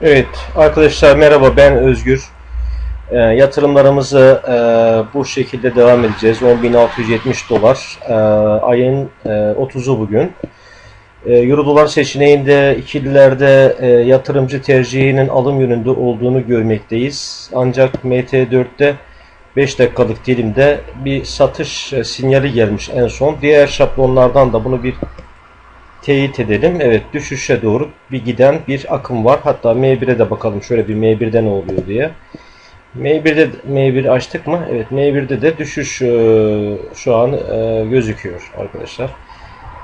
Evet arkadaşlar merhaba ben Özgür. Ee, yatırımlarımızı e, bu şekilde devam edeceğiz. 10.670 dolar. Ee, ayın e, 30'u bugün. Ee, Euro dolar seçeneğinde ikililerde e, yatırımcı tercihinin alım yönünde olduğunu görmekteyiz. Ancak MT4'te 5 dakikalık dilimde bir satış e, sinyali gelmiş en son. Diğer şablonlardan da bunu bir teyit edelim. Evet düşüşe doğru bir giden bir akım var. Hatta M1'e de bakalım şöyle bir M1'de ne oluyor diye. M1'de M1 açtık mı? Evet M1'de de düşüş e, şu an e, gözüküyor arkadaşlar.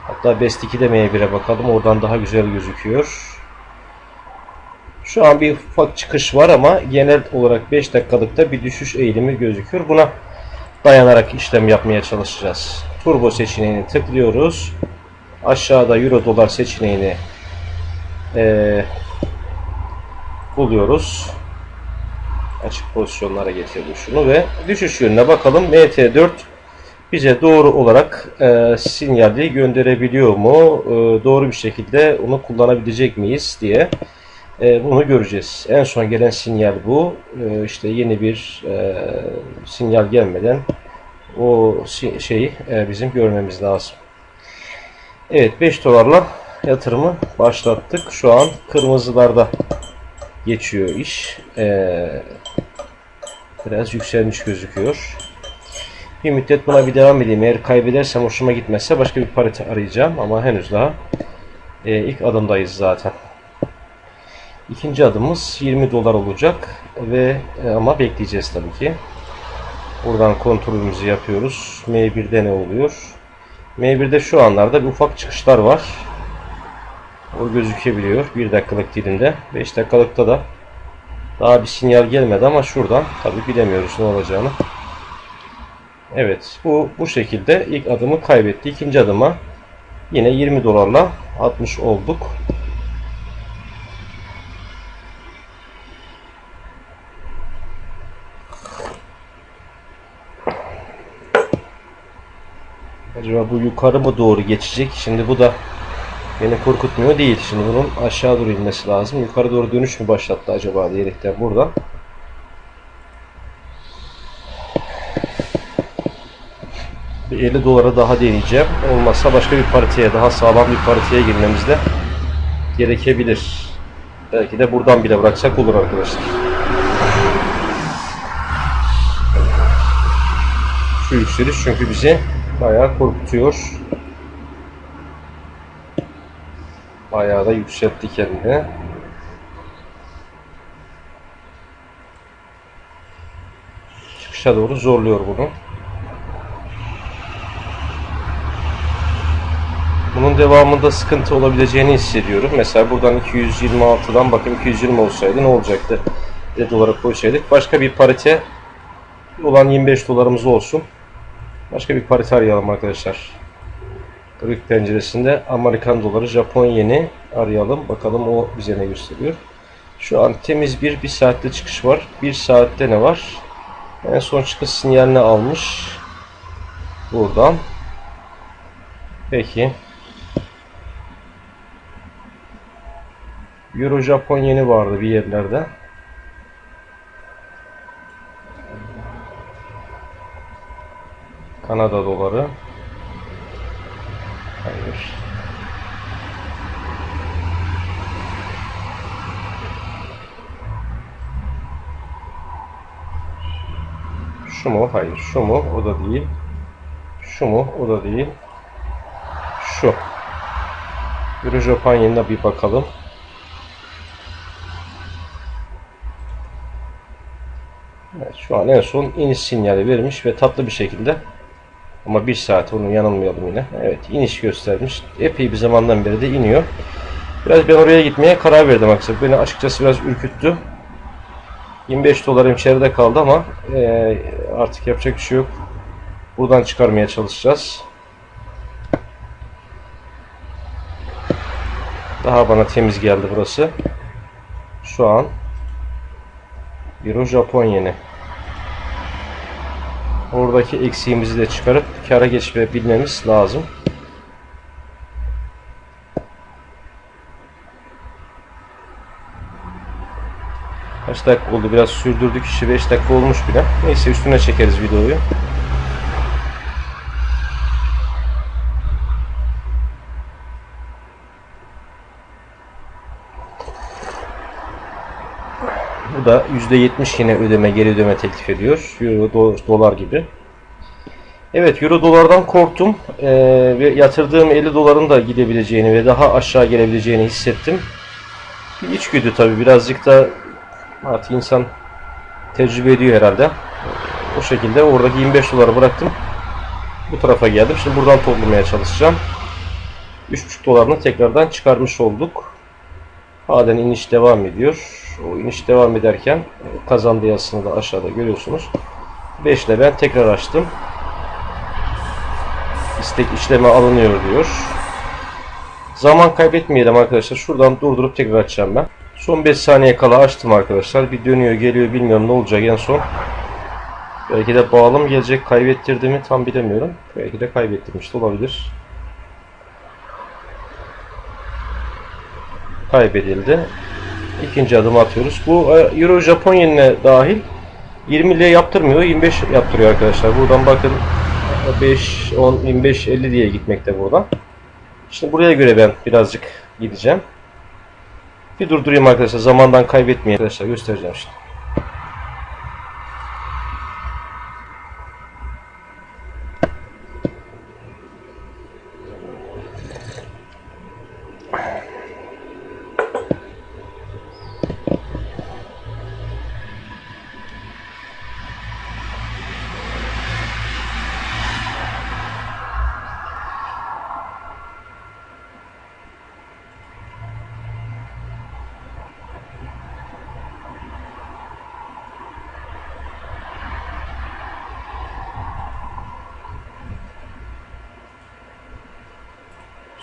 Hatta Best 2'de M1'e bakalım. Oradan daha güzel gözüküyor. Şu an bir ufak çıkış var ama genel olarak 5 dakikalıkta bir düşüş eğilimi gözüküyor. Buna dayanarak işlem yapmaya çalışacağız. Turbo seçeneğini tıklıyoruz. Aşağıda Euro dolar seçeneğini eee, buluyoruz. Açık pozisyonlara getirdim şunu ve düşüş yönüne bakalım. MT4 bize doğru olarak e, sinyali gönderebiliyor mu? E, doğru bir şekilde onu kullanabilecek miyiz diye e, bunu göreceğiz. En son gelen sinyal bu. E, işte yeni bir e, sinyal gelmeden o şeyi e, bizim görmemiz lazım. Evet 5 dolarla yatırımı başlattık. Şu an kırmızılarda geçiyor iş. Ee, biraz yükselmiş gözüküyor. Bir müddet buna bir devam edeyim. Eğer kaybedersem hoşuma gitmezse başka bir parite arayacağım ama henüz daha e, ilk adımdayız zaten. İkinci adımımız 20 dolar olacak ve e, ama bekleyeceğiz tabii ki. Buradan kontrolümüzü yapıyoruz. M1'de ne oluyor? M1'de şu anlarda bir ufak çıkışlar var. O gözükebiliyor. 1 dakikalık dilinde. 5 dakikalıkta da daha bir sinyal gelmedi ama şuradan tabi bilemiyoruz ne olacağını. Evet bu bu şekilde ilk adımı kaybetti. İkinci adıma yine 20 dolarla atmış olduk. Acaba bu yukarı mı doğru geçecek? Şimdi bu da beni korkutmuyor değil. Şimdi bunun aşağı doğru inmesi lazım. Yukarı doğru dönüş mü başlattı acaba diyerekten buradan. Bir 50 dolara daha deneyeceğim. Olmazsa başka bir pariteye, daha sağlam bir pariteye girmemiz de gerekebilir. Belki de buradan bile bıraksak olur arkadaşlar. Şu yükseliş çünkü bizi bayağı korkutuyor. Bayağı da yükseltti kendini. Çıkışa doğru zorluyor bunu. Bunun devamında sıkıntı olabileceğini hissediyorum. Mesela buradan 226'dan bakın 220 olsaydı ne olacaktı? 1 dolara koysaydık. Başka bir parite olan 25 dolarımız olsun. Başka bir parite arayalım arkadaşlar. Greek penceresinde Amerikan doları, Japon yeni arayalım. Bakalım o bize ne gösteriyor. Şu an temiz bir, bir saatte çıkış var. Bir saatte ne var? En son çıkış sinyalini almış. Buradan. Peki. Euro Japon yeni vardı bir yerlerde. Kanada doları. Hayır. Şu mu? Hayır. Şu mu? O da değil. Şu mu? O da değil. Şu. Euro Japon yenine bir bakalım. Evet, şu an en son iniş sinyali vermiş ve tatlı bir şekilde ama bir saat onu yanılmayalım yine. Evet iniş göstermiş. Epey bir zamandan beri de iniyor. Biraz ben oraya gitmeye karar verdim aksine. Beni açıkçası biraz ürküttü. 25 dolarım içeride kaldı ama eee, artık yapacak bir şey yok. Buradan çıkarmaya çalışacağız. Daha bana temiz geldi burası. Şu an Euro Japon yeni. Oradaki eksiğimizi de çıkarıp kara geçebilmemiz lazım. Kaç dakika oldu? Biraz sürdürdük işi. 5 dakika olmuş bile. Neyse üstüne çekeriz videoyu. Da %70 yine ödeme, geri ödeme teklif ediyor. Euro, do- dolar gibi. Evet, Euro dolardan korktum Ee, ve yatırdığım 50 doların da gidebileceğini ve daha aşağı gelebileceğini hissettim. Bir içgüdü tabi birazcık da artık insan tecrübe ediyor herhalde. O şekilde oradaki 25 doları bıraktım. Bu tarafa geldim. Şimdi buradan toplamaya çalışacağım. 3,5 dolarını tekrardan çıkarmış olduk. Halen iniş devam ediyor. O iniş devam ederken kazandığı yazısını da aşağıda görüyorsunuz. 5 ile ben tekrar açtım. İstek işleme alınıyor diyor. Zaman kaybetmeyelim arkadaşlar. Şuradan durdurup tekrar açacağım ben. Son 5 saniye kala açtım arkadaşlar. Bir dönüyor geliyor bilmiyorum ne olacak en son. Belki de bağlım gelecek kaybettirdi mi tam bilemiyorum. Belki de kaybettirmiş olabilir. Kaybedildi. İkinci adım atıyoruz. Bu e, Euro Japon yenine dahil 20 ile yaptırmıyor. 25 yaptırıyor arkadaşlar. Buradan bakın 5, 10, 25, 50 diye gitmekte buradan. Şimdi buraya göre ben birazcık gideceğim. Bir durdurayım arkadaşlar. Zamandan kaybetmeyeyim arkadaşlar. Göstereceğim şimdi.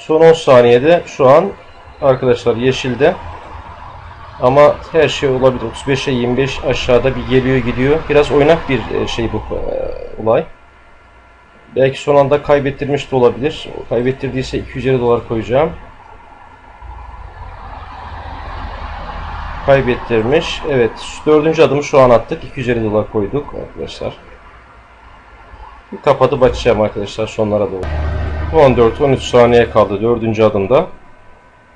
Son 10 saniyede şu an arkadaşlar yeşilde. Ama her şey olabilir. 35'e 25 aşağıda bir geliyor gidiyor. Biraz oynak bir e, şey bu e, olay. Belki son anda kaybettirmiş de olabilir. Kaybettirdiyse 250 dolar koyacağım. Kaybettirmiş. Evet. Dördüncü adımı şu an attık. 250 dolar koyduk arkadaşlar. Kapatıp açacağım arkadaşlar sonlara doğru. 14-13 saniye kaldı dördüncü adımda.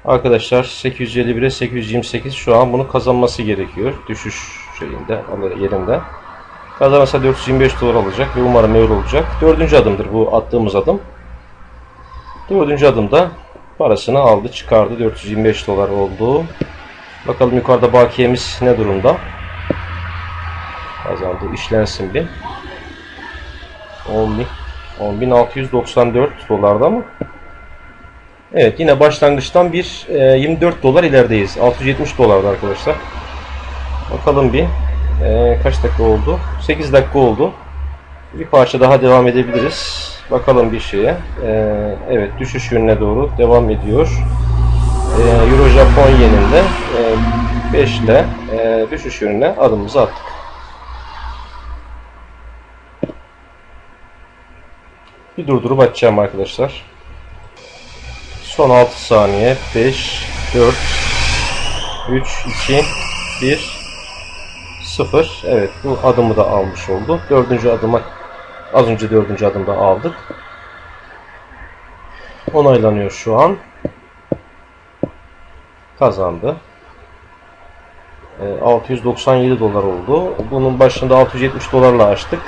Arkadaşlar 851'e 828 şu an bunu kazanması gerekiyor. Düşüş şeyinde yerinde. Kazanırsa 425 dolar alacak ve umarım öyle olacak. Dördüncü adımdır bu attığımız adım. Dördüncü adımda parasını aldı çıkardı 425 dolar oldu. Bakalım yukarıda bakiyemiz ne durumda. Kazandı işlensin bir. 10 bin 10.694 dolarda mı? Evet yine başlangıçtan bir e, 24 dolar ilerideyiz. 670 dolarda arkadaşlar. Bakalım bir e, kaç dakika oldu? 8 dakika oldu. Bir parça daha devam edebiliriz. Bakalım bir şeye. E, evet düşüş yönüne doğru devam ediyor. E, Euro Japon yeninde e, 5 ile e, düşüş yönüne adımımızı attık. Bir durdurup açacağım arkadaşlar. Son 6 saniye. 5, 4, 3, 2, 1, 0. Evet bu adımı da almış oldu. Dördüncü adıma az önce dördüncü adımda aldık. Onaylanıyor şu an. Kazandı. 697 dolar oldu. Bunun başında 670 dolarla açtık.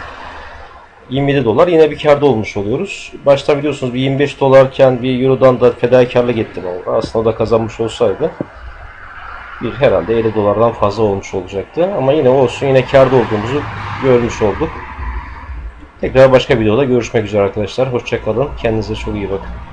27 dolar yine bir karda olmuş oluyoruz. Başta biliyorsunuz bir 25 dolarken bir Euro'dan da fedakarlık ettim ama aslında da kazanmış olsaydı bir herhalde 50 dolardan fazla olmuş olacaktı. Ama yine olsun yine karda olduğumuzu görmüş olduk. Tekrar başka videoda görüşmek üzere arkadaşlar. Hoşçakalın. Kendinize çok iyi bakın.